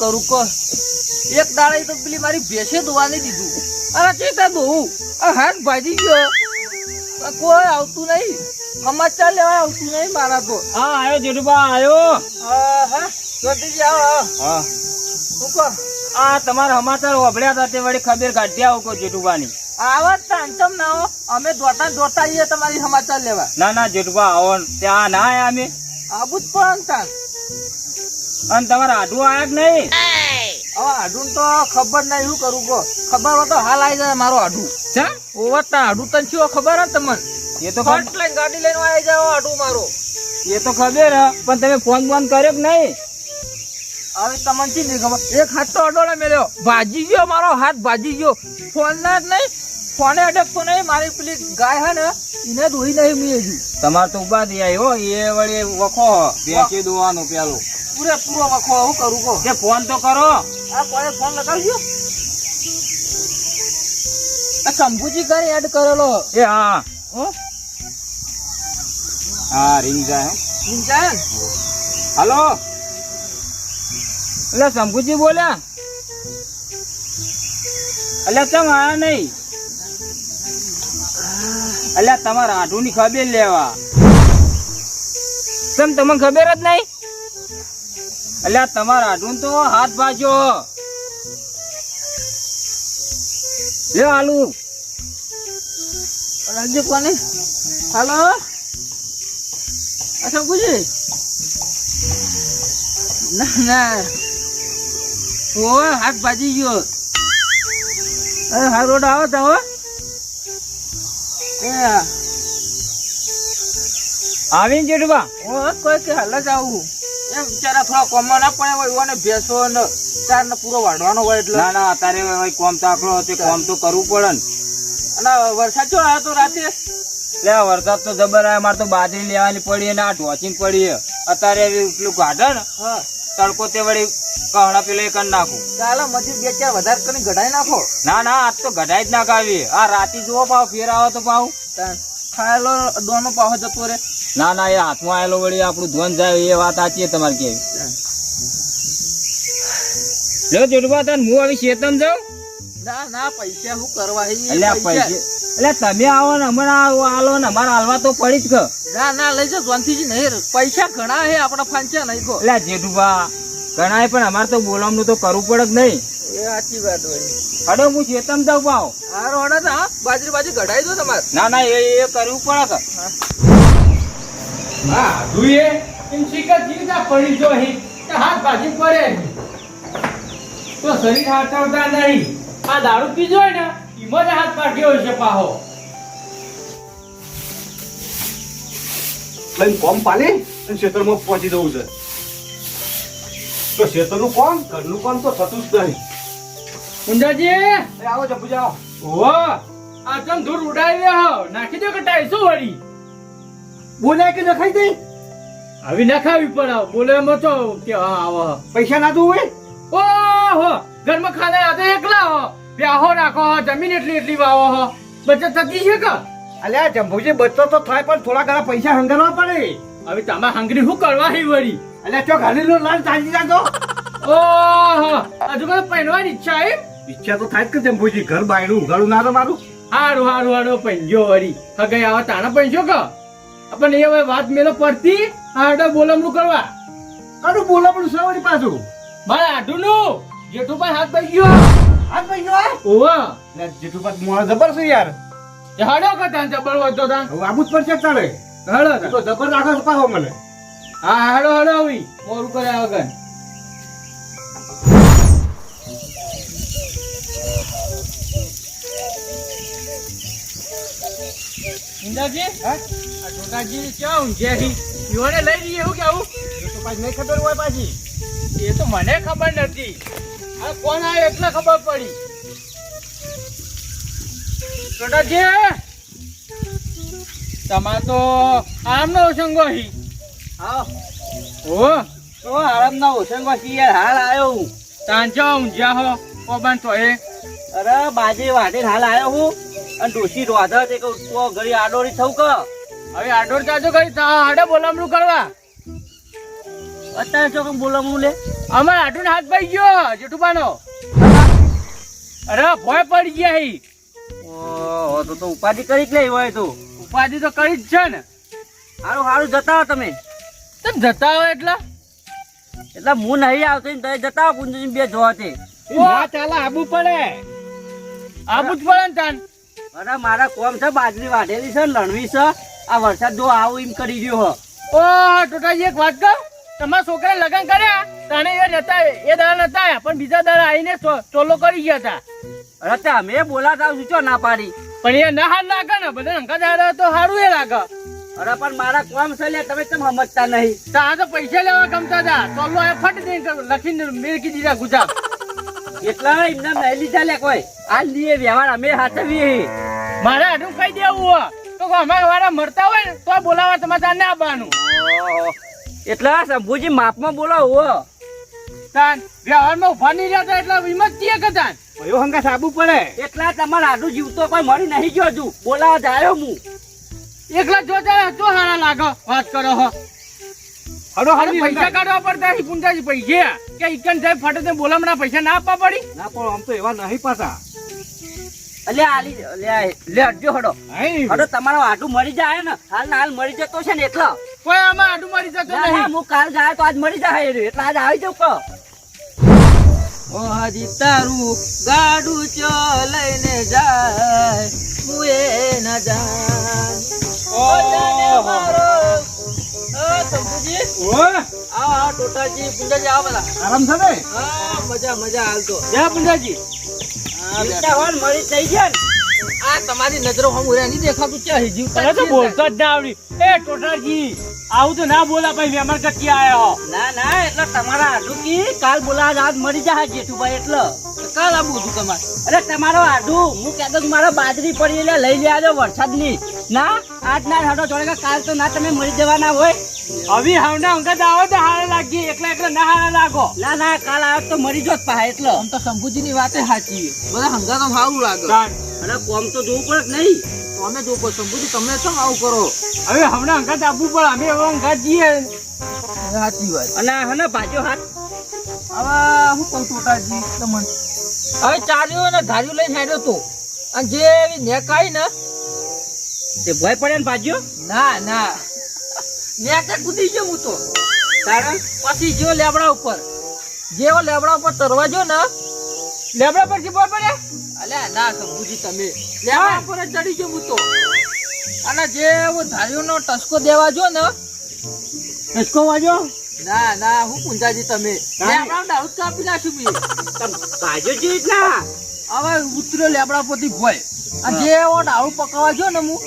કરું કો. એક દાડે તો પેલી મારી ભેંસે દોવાની દીધું. અરે ચેતા ધોવું આ હાથ ભાજી ગયો. કોઈ આવતું નહીં. સમાચાર લેવા આવતું નહીં મારા તો. હા આવ્યો જેઠુબા આવ્યો હા હા. જોતીજી આવો આવો. હા. શું કહો આ તમારા સમાચાર વાપર્યા હતા તે વળી ખબર કાઢી આવો કો જેઠુબાની આવો તાંચમ ના હો અમે દોતા દોતા આવીએ તમારી સમાચાર લેવા. ના ના જેઠુબા આવો. ત્યાં ના આયા અમે. આવું જ પણ તાન. અને તમારે આઢું આયા કે નહીં? હવે આડું તો ખબર નહીં શું કરું કો ખબર હોય તો હાલ આવી જાય મારો આડું. ચા ઓવર તા આડું તને શું ખબર હે તમને? એ તો ખબર ફટ લઈને ગાડી લઈને આવી જાય આડું મારો. એ તો ખબર હે પણ તમે ફોન બોન કર્યો કે નહીં? હવે તમને શી નહીં ખબર? એક હાથ તો અડોળે મેળ્યો. ભાજી ગયો મારો હાથ ભાજી ગયો. ફોન ના જ નહીં? ફોને અડકતો નહીં મારી પેલી ગાય હે ને એને દોઈ નહીં મેં હજુ. તમારે તો ઊભા થઈ હો એ વળી વખો બેસી દોવાનું પેલું. પૂરેપૂરો વખો હું કરું કો કે ફોન તો કરો. આ કોને ફોન લગાવજો આ શંભુજી ઘરે એડ કરેલો. એ હા. હો? રિંગ જાય રિંગ જાય? હલો? એટલે શંભુજી બોલ્યા એટલે ચમ આયા નહીં? એટલે તમારા આઢું ની ખબર લેવા. તમ તમને ખબર જ નહીં? એટલે તમારા આઢું તો હાથ ભાજો લે આલુ રાજુ કોને? હાલો? અચ્છા શંભુજી ના ના. ઓ હાથ ભાજી ગયો. અરે હા રોડ આવો તો એ આવીને જેઠુબા. ઓ કોઈ કે હાલ જ આવું. એમ બિચારા થોડા કોમો ના પડે હોય ભેંસો ને ચાર ને પૂરો વાઢવાનો હોય એટલે. ના ના અત્યારે કોમ તે કોમ તો કરવું પડે ને. અને વરસાદ ચો આવ્યો તો રાતે? લે વરસાદ તો જબર આવે મારે તો બાજરી લેવાની પડી અને આ ઢોચીને પડી અત્યારે પેલું ગાઢે ને તડકો તે વળી કહણા પેલો એ કરી નાખું. ચાલો મજૂર બે ચાર વધારે કરીને ગઢાઈ નાખો. ના ના આજ તો ગઢાઈ જ નાખાવી. આ રાતી જુઓ પાવ ફેર આવો તો પાવ ખાયેલો દોનો પાવ જતો રે ના ના એ હાથમાં આવેલો વળી આપણું ધ્વન જાય એ વાત સાચી છે તમારી કેવી. જો જોડવા તને હું આવી શેતમ જાઉં? ના ના પૈસા હું કરવા હે? એટલે તમે આવો ને હમણાં આવો ને અમારે હાલવા તો પડી જ કે ના ના લઈ જાઓ નહીં પૈસા ઘણા હે આપણા ફાંચ્યા નહીં કો એટલે જેઠુભા ગણાય પણ અમારે તો બોલાવવાનું તો કરવું પડે જ નહીં. એ સાચી વાત હોય. હડો હું શેતમ જાઉં પાવ આ રોડા તો હા બાજરી બાજરી કઢાઈ દો તમારે. ના ના એ એ કરવું પડે કે હા જોઈએ એમ શીખર જીવતા પડી જો અહીં. તો હાથ ભાજી પડે. તો શરીર હાથવતા નહીં. આ દારૂ પીજો ને એમાં જ હાથ પાક્યો છે પાહો. લઈને કોમ પાલી અને ખેતરમાં પહોંચી જવું છે. તો ખેતરનું કોમ ઘરનું કોમ તો થતું જ નહીં. મુંજાજી એ આવો જપુ જાઓ ઓ આ તમ ધૂળ ઉડાવી રહ્યો નાખી દો કે ટાઈસો વળી. બોલ્યા કે નખાઈ દઈ આવી નખાવી પણ બોલે એમાં તો કે હા આવો. પૈસા ના દઉં ઓહો ઘરમાં ખાના આ તો એકલા હો. બ્યાહો રાખો હો જમીન એટલી એટલી વાવો હો. બચત થતી છે કે? અલ્યા જંભુજી બચતો તો થાય પણ થોડા ઘણા પૈસા હંગારવા પડે. હવે તમે હંગરી શું કરવા હી વળી? અલ્યા ચો ઘાલીનો લાલ તાજી જાતો ઓહો હજુ કઈ પહેરવાની ઈચ્છા એમ ઈચ્છા તો થાય જ કે જંભુજી ઘર બાયણું ઉઘાડું ના તો મારું હારું હારું હારું પંજો વળી. હગે આવા તાણા પંજો ક? પણ એ હવે વાત મેલો પડતી આડો બોલમણું કરવા. આડું બોલમણું શું સવારી પાછું. મારા આઢુનું જેઠુભાઈ હાથ ભાઈ ગયો. હાથ ભાઈ ગયો? ઓવા ને જેઠુભાઈ મોડા જબર છે યાર. એ હાડો કે તાન જબર વધતો હવે આબુ જ પડશે તાળે હાડો તું. તો જબર રાખો પાહો મને. હા હાડો હાડો આવી. મોરું કર્યા વગર. ઇન્દાજી હા? આ ઢોકાજી ક્યાં ઊંઘ્યા હી યોને લઈ જઈએ એવું કેવું તો પાછી નહીં ખબર હોય પાછી. એ તો મને ખબર નથી. આ કોણ આવ્યો એટલે ખબર પડી. ઢોકાજી તમાર તો આમનો સંગો હી. હા. ઓ? તો આરામ ના ઓછંગમાં છીએ હાલ આવ્યો હું. તાંજો ઊંઝ્યા હો પણ તો એ અરે બાજી વાઢીને હાલ આવ્યો હું. અને ડોસી રોધા તે કહું તો ઘડી આડોડી થવું કે? હવે આડોર ચાજો કરી તા હાડે બોલામણું કરવા. અત્યારે ચોકમ બોલામણું લે. અમાર આટું હાથ ભાઈ ગયો જેઠુબાનો અરે ભોય પડી ગયા હી. ઓહો તો તો ઉપાધિ કરી જ લઈ હોય તું. ઉપાધિ તો કરી જ છે ને. સારું સારું જતા હો તમે. તમે જતા હો એટલે? એટલે હું નહીં આવતો તમે જતા હો બે જોવા તે ના ચાલે આબુ પડે. આબુ જ પડે ને તાન. અરે મારા કોમ છે બાજરી વાઢેલી છે લણવી છે. આ વરસાદ જો આવું એમ કરી ગયો હો. ઓ ટોટાજી એક વાત કહું? તમારા છોકરા લગ્ન કર્યા? તને એ નતા એ દાડા નતા પણ બીજા દાડા આવીને ચોલો કરી ગયા હતા. અરે તે અમે બોલાતા ચો ના પાડી? પણ એ ના હાર લાગે ને બધા અંકા દાડા તો સારું એ લાગે. અરે પણ મારા કોમ છે લે તમે તમે સમજતા નહીં? તા તો પૈસા લેવા ગમતા હતા. ચોલો એ ફટ દઈને લખીને મેળકી દીધા ગુજરાત એટલા એમને નહીં લીધા લે કોઈ. આ લીએ વ્યવહાર અમે હાથવીએ મારે આટલું કહી દેવું હો તો અમારા વાળા મરતા હોય ને તો બોલાવા તમારે ત્યાં ના આવવાનું એટલા શંભુજી માપમાં બોલો હો. તાન વ્યવહારમાં ઊભા નહીં રહેતા એટલા વિમત છીએ કે તાન? કયો હંગા સાબુ પડે. એટલા તમારે આટલું જીવતો કોઈ મળી નહીં ગયો હજુ. બોલાવા જાય હું. એકલા જોતા તો હારા લાગો. વાત કરો હો. હડો અરે પૈસા કાઢવા પડતા પુંજાજી પૈસા. કે ઇકન સાહેબ ફાટે તે બોલામણા પૈસા ના આપવા પડી? ના પણ આમ તો એવા નહીં પાછા. લે આલી લે લે હટજો હડો. હડો તમારો આટું મળી જાય ને. હાલ ના હાલ મળી જતો છે ને એટલો. કોઈ આમાં આડું મરી જતો નહીં. હું કાલ જાય તો આજ મળી જાય એટલે આજ આવી જાઉં કહો. ઓ હાજી તારું ગાડું ચો લઈને જાય મુએ ન જાય ઓ જાને મારો તંબુજી ઓ આવો આવો ટોટાજી પુંજાજી આવો બધા. આરામ છે ને? હા મજા મજા હાલતો જય પુંજાજી જીવતા હોય મળી થઈ ગયા આ તમારી નજરો હમ ઉરે નહીં દેખાતું છે હજી જીવતા તને તો બોલતો જ ના આવડી. એ ટોટાજી આવું તો ના બોલા ભાઈ વેમર કચ્છી આયા ના ના એટલે તમારા આડું કી કાલ બોલા આજ મળી જાય જેઠુભાઈ એટલે. કાલ આવું હતું તમારે. અરે તમારો આડું હું કહેતો મારો બાજરી પડી એટલે લઈ લેજો વરસાદની. ના આજ ના હડો જોડે કાલ તો ના તમે મરી જવાના હોય. હવે હાવના અંગત આવો તો હારા લાગી એકલા એકલા ના હારા લાગો. ના ના કાલ આવે તો મરી જોત પા એટલે. આમ તો શંભુજીની વાતે સાચી બધા હંગાતો સારું લાગે. અને કોમ તો જોવું પડે નહીં? અમે જોવું પડે. શંભુજી તમે શું આવું કરો? હવે હમણાં અંગત આપવું પડે. અમે હવે અંગત જઈએ સાચી વાત. અને હને ભાજો હાથ હવે હું કહું છોટાજી તમને. હવે ચાલ્યો અને ધાર્યું લઈને હેડ્યો તો. અને જે નેક આવી ને તે ભય પડે ને ભાજ્યો ના ના. નેકે કૂદી ગયો હું તો. કારણ પછી જો લેબડા ઉપર. જેવો લેબડા ઉપર તરવા જો ને લેબડા પરથી પડે અલ્યા ના શંભુજી તમે. લેબડા પર ચડી ગયો હું તો. અને જે હું ધાર્યો ટસકો દેવા જો ને ટસકો વાજો? ના ના હું પૂંજાજી તમે. લેબડા દારૂ કાપી નાખ્યું બી હવે ઉતર્યો લેબડા પરથી ભય. અને જેવો દારૂ પકાવવા જો ને હું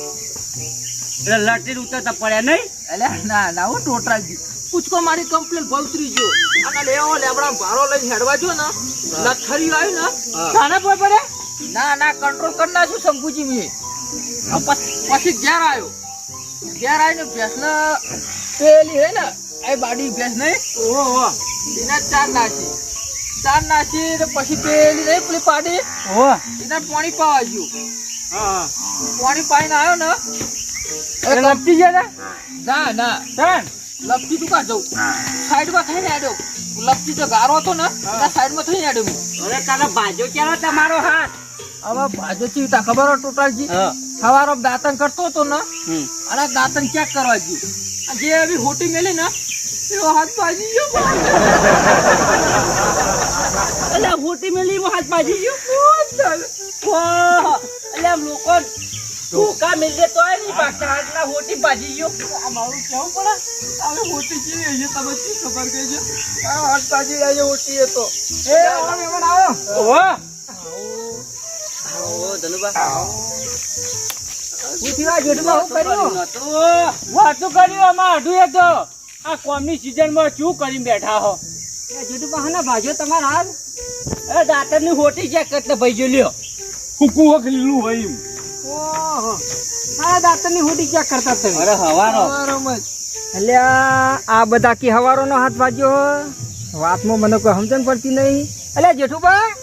એટલે લટી ઉતરતા પડ્યા નહીં? એટલે ના ના હું ટોટરાજી. પૂછકો મારી કમ્પ્લેન બહુ ઉતરી ગયો અને લેવો લેબડા ભારો લઈને હેડવા જો ને. લથરી આવ્યું ને. તાને પર પડે? ના ના કંટ્રોલ કરી નાખ્યું શંકુજી મેં. પછી ઘેર આવ્યો ઘેર આવીને ભેંસને પેલી હે ને એ બાડી ભેંસ નહીં? ઓહો એના ચાર નાખી. ચાર નાખી ને પછી પેલી નહીં પેલી પાડી ઓહો. એના પાણી પાવા ગયું. હા પાણી પાઈને આવ્યો ને લપટી ગયા ને? ના ના. તાન લપટી તું કા જઉં? સાઈડમાં થઈને આડ્યો લપટી તો ગારો હતો ને એના સાઈડમાં થઈને આડ્યો અરે કાલે ભાજો ક્યારે તમારો હાથ. હવે ભાજો તા ખબર હો. ટોટલજી સવારો દાંતન કરતો હતો ને અને દાંતન ચેક કરવા ગયું. જે એવી હોટી મેલી ને એવો હાથ ભાજી ગયો. એટલે હોટી મેલી એવો હાથ ભાજી ગયો! એટલે આમ ધોકા મિલે તો નહીં પાછા હાથના હોટી ભાજી ગયો આ મારું કેવું પડે? આવે હોટી કેવી હશે તમે શું ખબર કહેજો આ હાથ ભાજી આજે હોટી એ તો. એ આવો. મહેમાન આવો. ઓહો આવો. ધનુબા હું થયું આ હું કર્યું તો વાતું કર્યું આમાં અઢું એ તો. આ કોમની સિઝનમાં શું કરીને બેઠા હો? જેઠમાં હા ભાજો તમારા હાથ એ દાતરની હોટી ચેક કરતા ભાઈ લ્યો. કુકુ વખલીલું હોય એમ. ઓહો. આ દાંતની હોટી ક્યાં કરતા તમે? અરે હવાનો. એટલે આ બધા કી હવારોનો હાથ વાગ્યો વાતમાં મને કોઈ સમજણ પડતી નહીં. એટલે જેઠુભાઈ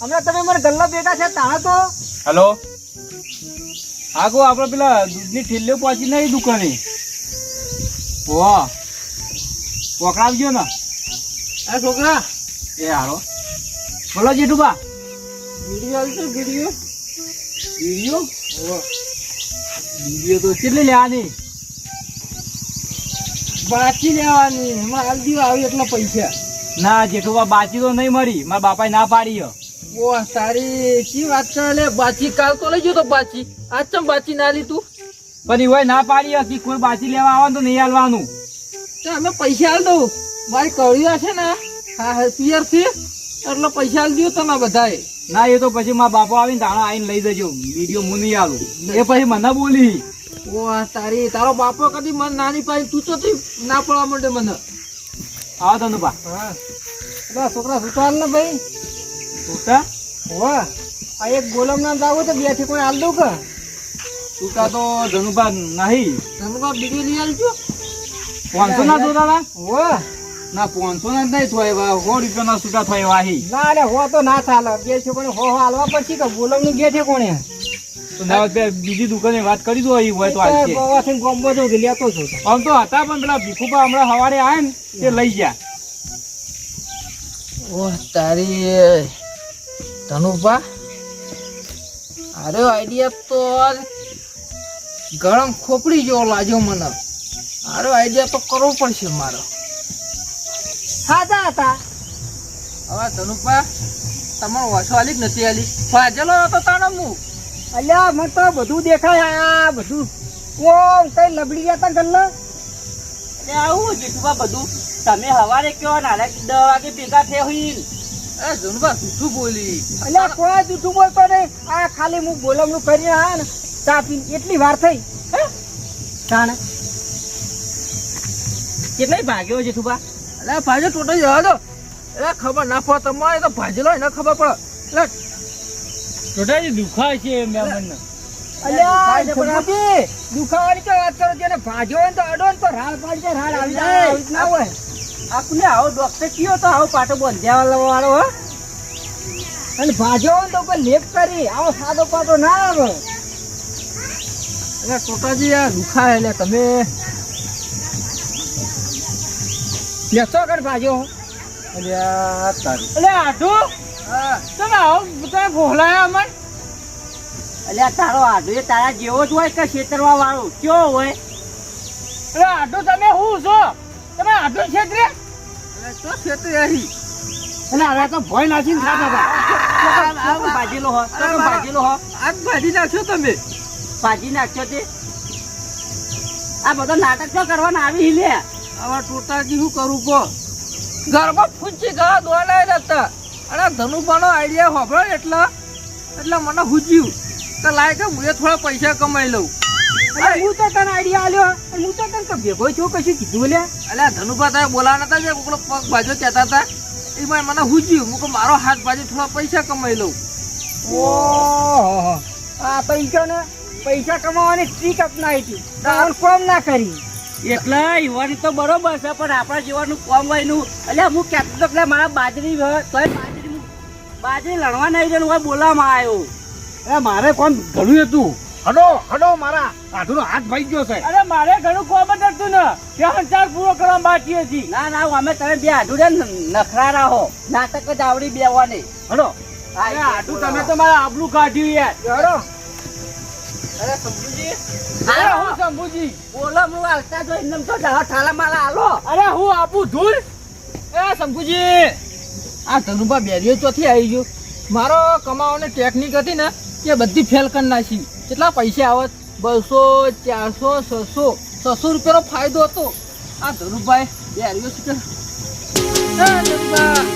હમણાં તમે મને ગલ્લા બેઠા છે તાણા તો? હેલો? આગો આપણે પેલા દૂધની ઠેલીઓ પહોંચી નહીં દુકાને. વાહ પકડાવજો ને. આ છોકરા એ હારો બોલો જેઠુબા વીડિયો આવશે વીડિયો. તો કેટલી લેવાની? બાકી લેવાની. એમાં હાલ દીવા આવી એટલા પૈસા. ના જેઠુબા બાચી તો નહીં મળી. મારા બાપાએ ના પાડી. ઓ તારી શી વાત છે લે? બાચી કાલ તો લઈ ગયો તો બાચી આજ ચમ બાચી ના લીધું? પણ હોય ના પાડી હતી કોઈ બાચી લેવા આવવાનું તો નહીં હાલવાનું. અમે પૈસા હાલ દઉં. મારી કળિયા છે ને હા હા પિયરથી એટલે પૈસા હાલ દો તમે બધાએ. ના એ તો પછી મારા બાપા આવીને તાણા આવીને લઈ જજો. વીડિયો હું નહીં આવું એ પછી મને બોલી. ઓ તારી તારો બાપો કદી મને નાની પાડી તું તો ના પડવા માંડે મને. આવો ધનુભા હા. એટલે છોકરા સુતા ને ભાઈ. છૂટા વાહ આ એક ગોલમ ના જાવ તો બેથી કોઈ હાલ દઉં કે? સુતા તો ધનુભા નહીં. ધનુભા બીજું લઈ આવજો પાંચસો ના જોતા વાહ ના પાંચસો ના નહીં થોય એવા સો રૂપિયાના સુધા થાય વાહી. ના અરે હો તો ના ચાલે બે છોકરાને હો હાલવા પછી કે ગોલમનું ગેઠે કોણે? ના બીજી દુકાને વાત કરી દો એ હોય તો ગોવાથી ગોમ્બો તો લેતો છું આમ તો હતા પણ પેલા ભીખુભા હમણાં સવારે આયા ને તે લઈ ગયા. ઓ તારી ધનુભા? અરે આઈડિયા તો ગરમ ખોપડી જેવો લાગ્યો મને. અરે આઈડિયા તો કરવો પડશે મારો. સાચા હતા? હવે ધનુપા તમારો વાસો આલી જ નથી આલી ફાજલો હતો તાણો હું અલ્યા મને તો બધું દેખાય આ બધું. કોણ કઈ લબડી ગયા તા એટલે આવું જીઠુભા બધું? તમે હવારે કયો નાના દસ વાગે ભેગા થયા હોય એ ધનુભા જૂઠું બોલી. અલ્યા કોઈ જૂઠું બોલતો નહીં. આ ખાલી હું ગોલમનું કરીને આ ને ચા પીને એટલી વાર થઈ. હે? તાણે કેટલાય ભાગ્યો જીઠુભા અરે ભાજે ટોટલ જવા દો. એટલે ખબર ના પડે તમારે તો ભાજેલો એને ખબર પડે. એટલે ટોટાલી દુખાય છે મેમન અલ્યા ખાય છે પણ આ- જગુજી, દુખાવાની તો વાત કરો છો ભાજ્યો હોય તો અડો તો રાળ પાડી જાય આવી જાય ના હોય. આપને આવો ડોક્ટર કયો તો આવો પાટો બંધ્યા વાળો હો. અને ભાજ્યો હોય ને તો કોઈ લેપ કરી આવો સાદો પાટો ના આવે. એટલે ટોટાજી આ દુખાય એટલે તમે લેસો કર ભાજ્યો અલ્યા તારું. એટલે આઢું હા. તમે આવો તમે ભોલાયા અમન. અલ્યા તારો આડો એ તારા જેવો જ હોય કે છેતરવા વાળો કયો હોય? એટલે આઢું તમે હું છો? તમે આઢું છેતરે? એટલે તો છેતરી આવી એટલે હવે તો ભય નાખીને ખાતા હતા ભાજીલો હો તો ભાજીલો હો. આજ ભાજી નાખ્યો તમે? ભાજી નાખ્યો તે. આ બધો નાટક તો કરવાના આવી લે. આવા ટોટાજી શું કરું કો ઘરમાં ફૂંચી ગા દોડાયેલા હતા અને ધનુભાનો આઈડિયા હોભળો એટલે. એટલે મને હુજ્યું. તો લાય કે હું થોડા પૈસા કમાઈ લઉં. અરે હું તો તને આઈડિયા આલ્યો. હું તો તને ભેગો છો કશું કીધું લે અલ્યા ધનુભા તમે બોલાવા હતા જે કોકનો પગ બાજુ કહેતા હતા. એમાં મને હુજ્યું. હું મારો હાથ બાજુ થોડા પૈસા કમાઈ લઉં. ઓહો. આ ને પૈસા કમાવાની ટ્રીક અપનાવી હતી. તારું કોમ ના કરી. એટલે યુવાની તો બરોબર છે પણ આપણા જીવાનું કોમ વયનું એટલે હું કહેતો તો કે મારા બાજરી હોય તોય બાજરી બાજરી લણવા નહીં જવાનું હોય બોલાવવામાં આવ્યો. એ મારે કોણ ઘણું હતું. હડો હડો મારા આધુનો હાથ ભાઈ ગયો છે. અરે મારે ઘણું કોમ જ હતું ને. કે ચાર પૂરો કરવા બાકી હતી. ના ના અમે તમે બે આઢુડે નખરા રહો. નાટક જ આવડી બેવાની. હડો. અરે આઢું તમે તો મારા આબલું કાઢ્યું યાર. ચલો અરે શંભુજી અરે હું શંભુજી બોલો હું આવતા જો એમ તો ઠાલા માલા આલો. અરે હું આપું ધૂળ? એ શંભુજી આ ધનુભા બેરીઓ ચોથી આવી ગયો. મારો કમાવાની ટેકનિક હતી ને એ બધી ફેલ કરી નાખી. કેટલા પૈસા આવત? બસો ચારસો છસો છસો રૂપિયાનો ફાયદો હતો. આ ધનુભાઈ બેરીઓ શું કે ધનુભા.